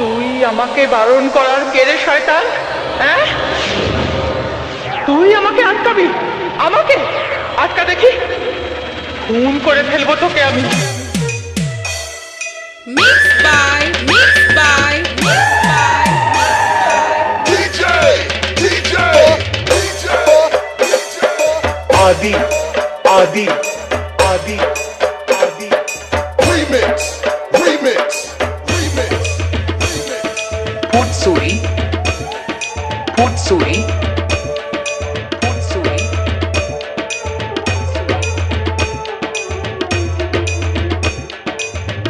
তুই আমাকে বারণ করার কেড়ে শয়তান? হ্যাঁ? তুই আমাকে আটকাবি? আমাকে? আটকা দেখি। খুন করে ফেলব তোকে আমি। মিক্স বাই আদি আদি। Putsuri. Putsuri. Putsuri.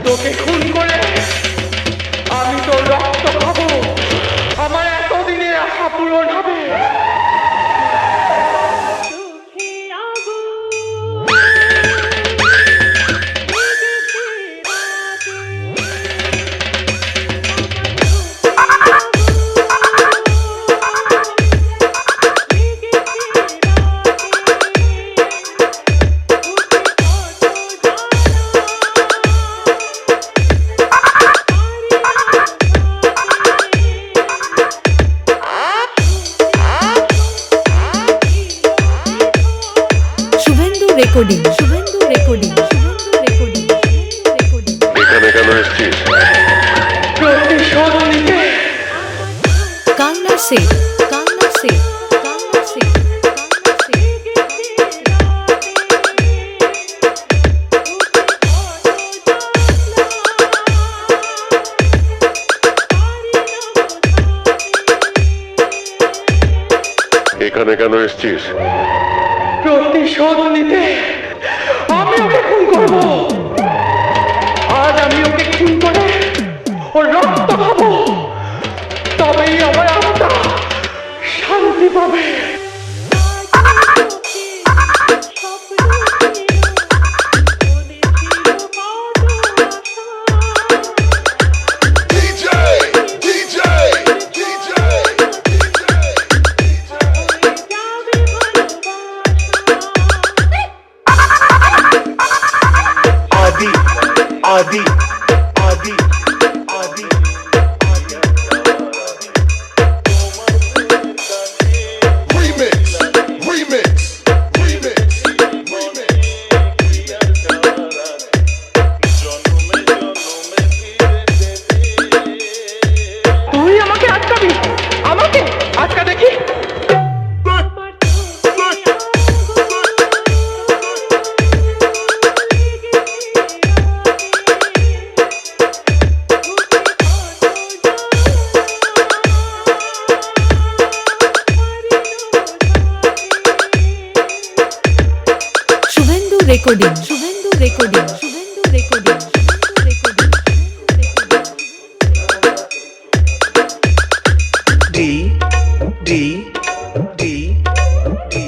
তোকে খুন করে আমি তো রক্ত recording Shubhendu recording Shubhendu recording এখানে কেন এসছিস কান্না সে কান্না সে কান্না সে এখানে কেন এসছিস? প্রতিশোধ নিতে আমি ওকে খুন করব। I'll be. Recording Shubhendu recording Shubhendu recording D D D D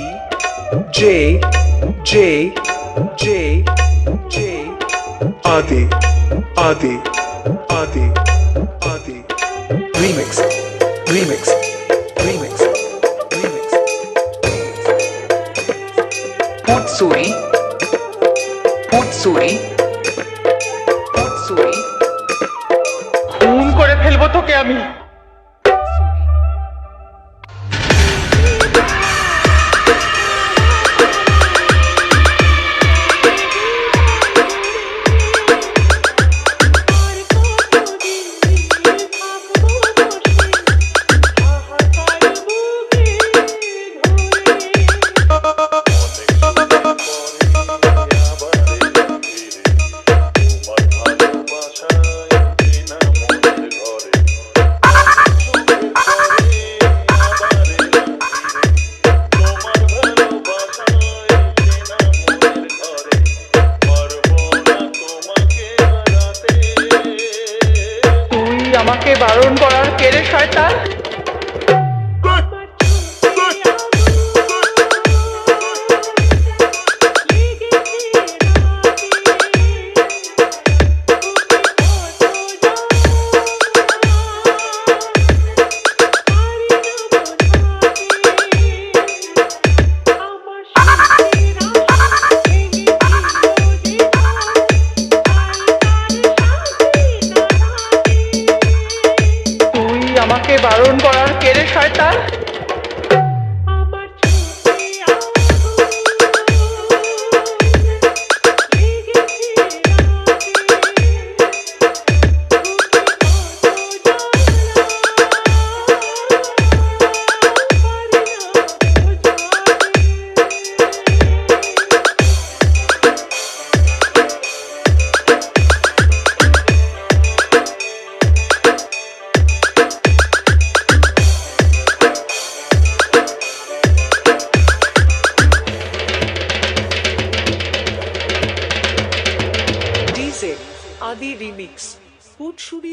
J J J J Adi Adi Adi Adi remix remix remix remix Putsuri Putsuri. Putsuri. খুন করে ফেলব তোকে আমি আমাকে বারণ করার কেড়ে শয়তান? বারণ করার কেড়ে শয়তান? ফুটসুরি